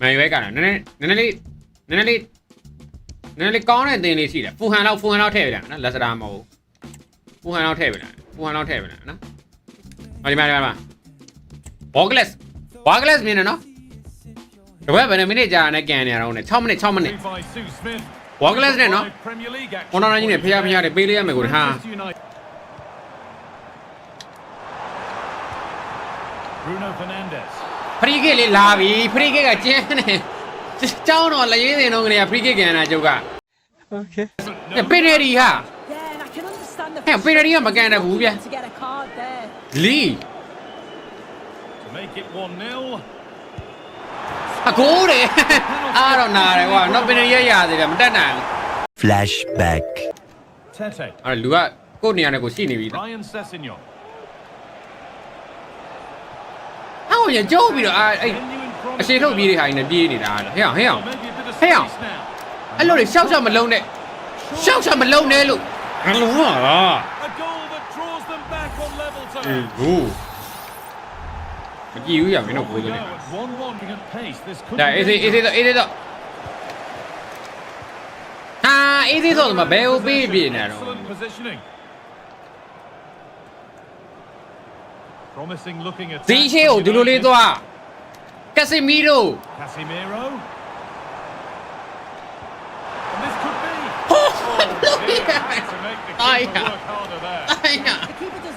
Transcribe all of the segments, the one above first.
မန်ယူရဲ့ကနည်းနည်းနည်းနည်းလေးနည်းနည်းလေးနည်းနည်းလေးကောင်းတဲ့အသင်းလေးရှိတယ်ဖူဟန်လောက်ဖူဟန်လောက်ထည့်ပြတယ်နော်လက်စတာမဟုတ်ဖူဟန်လောက်ထည့်ပြတယ်ဖူဟန်လောက်ထည့်ပြတယ်နော်ဟောဒီမှာဒီမှာဘောဂလက်ဘောဂလက်မြင်နေနော်တပည့်ဘယ်နှမိနစ်ကြာနဲ့ကန်နေရအောင်နဲ့6မိနစ်6မိနစ် by Sue Smith. ဘောဂလက်နဲ့နော် Premier League action. ဟောနာကြီးနဲ့ဖျားဖျားတွေပေးလိုက်ရမယ်ကိုဟာ Manchester United. Bruno Fernandes. ဖရီကစ်လေးလာပြီဖရီကစ်ကကျင်းနေကျောင်းတော်လက်ရင်းစင်တော့ကလေးကဖရီကစ်ကန်တာကျုပ်က Okay. ပင်ရီဟာ Yeah, and I can understand the ဟဲ့ပင်ရီကမကန်တဲ့ဘူးဗျ to get a card there. လီ To make it 1-0. အကိုးတယ်အားတော့နာတယ်ကွာတော့ပင်ရီရရသေးတယ်မတက်နိုင်ဘူး Flashback. Tete. အဲ့လူကကိုယ့်နေရာနဲ့ကိုရှိနေပြီ Ryan Sessegnon. ဟောရကြိုးပြီးတော့အဲ့အဲ့ Genuine promise. အရှိထုတ်ပြေးတဲ့ဟာကြီးနဲ့ပြေးနေတာဟဲ့ဟဲ့ဟဲ့ Well, maybe a bit of Hey, space now. အဲ့လိုတွေရှောက်ရှောက်မလုံးနဲ့ရှောက်ရှောက်မလုံးနဲ့လို့ငါလုံးပါလား A goal that draws them back on level အေး terms. ဘူးမကြည့်ဘူးရမင်းတို့ We ကိုယ် go ကလေး at 1-1 at pace. This could ဒါ be အေးစေးအေးစေးတော့အေးစေးတော့ဟာအေးစေးဆိုတော့မဘယ်ကိုပေးပြနေတော့ Promising looking at ဒီရှေ့ကိုဒီလိုလေးသွားကက်ဆီမီရို Casemiro. And this could be. Oh, Oh, look dear, at to make the Ai keeper da. work harder there. အဲ့ညာ The keeper does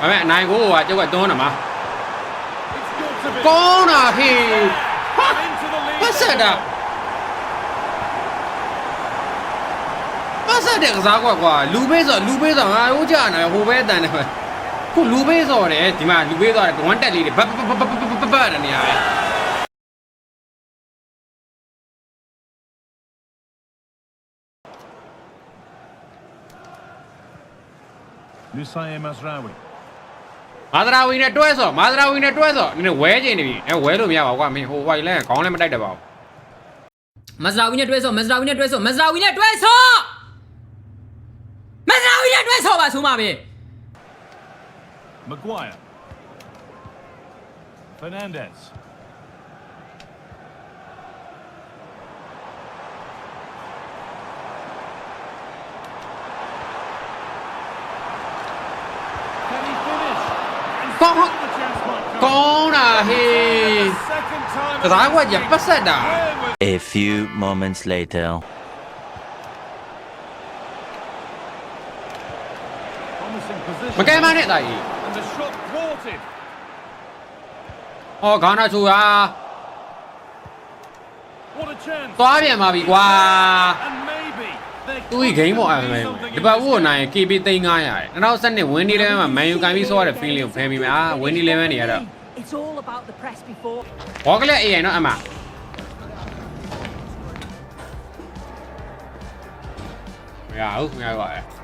ဒါပေမဲ့အနိုင်ကိုကကျုပ်ကတွန်းတာမှာ It's got to be. ကောင်းတာဟေးဟာ Into the lead. ပတ်ဆက်တာပတ်ဆက်တဲ့ကစားကွက်ကွာလူပေးဆိုလူပေးဆိုငါတို့ကြာနေဟိုဘဲတန်တယ်ပဲခုလူပေးဆိုတယ်ဒီမှာလူပေးဆိုတယ်ဝမ်တက်လေးတွေဘတ်ဘတ်ဘတ်ဘတ်ဘတ်ဘတ်ဘတ်နေရတယ် Lusaye Mazraoui. မာ သရာဝီနဲ့တွဲဆိုမာသရာဝီနဲ့တွဲဆိုနည်းနည်းဝဲချင်နေပြီအဲဝဲလို့မရပါဘူးကွာမင်းဟိုဝိုင်လဲခေါင်းလည်းမတိုက်တတ်ပါဘူးမဇရာဝီနဲ့တွဲဆော့မဇရာဝီနဲ့တွဲဆော့မဇရာဝီနဲ့တွဲဆော့မဇရာဝီနဲ့တွဲဆော့ပါဆိုမှာပဲ Maguire. Fernandez. Can he finish? And Con- still the chance might come. ကောင်းတာဟေး Second time ကစားကွက်ကြီးပတ်ဆ က်တာ Where was A few moments later. promising position? မကဲမနဲ့တာကြီး And the shot thwarted. ဟောဂါနာချူဟာ What a chance. သွားပြန်ပါပြီကွာ And maybe there သူ့ဂိမ်းပေါ်အဲ့မယ်ဒီပတ်ဦးကိုနိုင် KB 3900ရတယ်2012 Win Eleven မှာ Man U ကန်ပြီးဆိုရတဲ့ feeling ကိုဖယ်ပြီးမှာ Win Eleven နေရတော့ It's all about the press before. ဘောကလေး AI နော်အမမရဘူးမရပါဘူး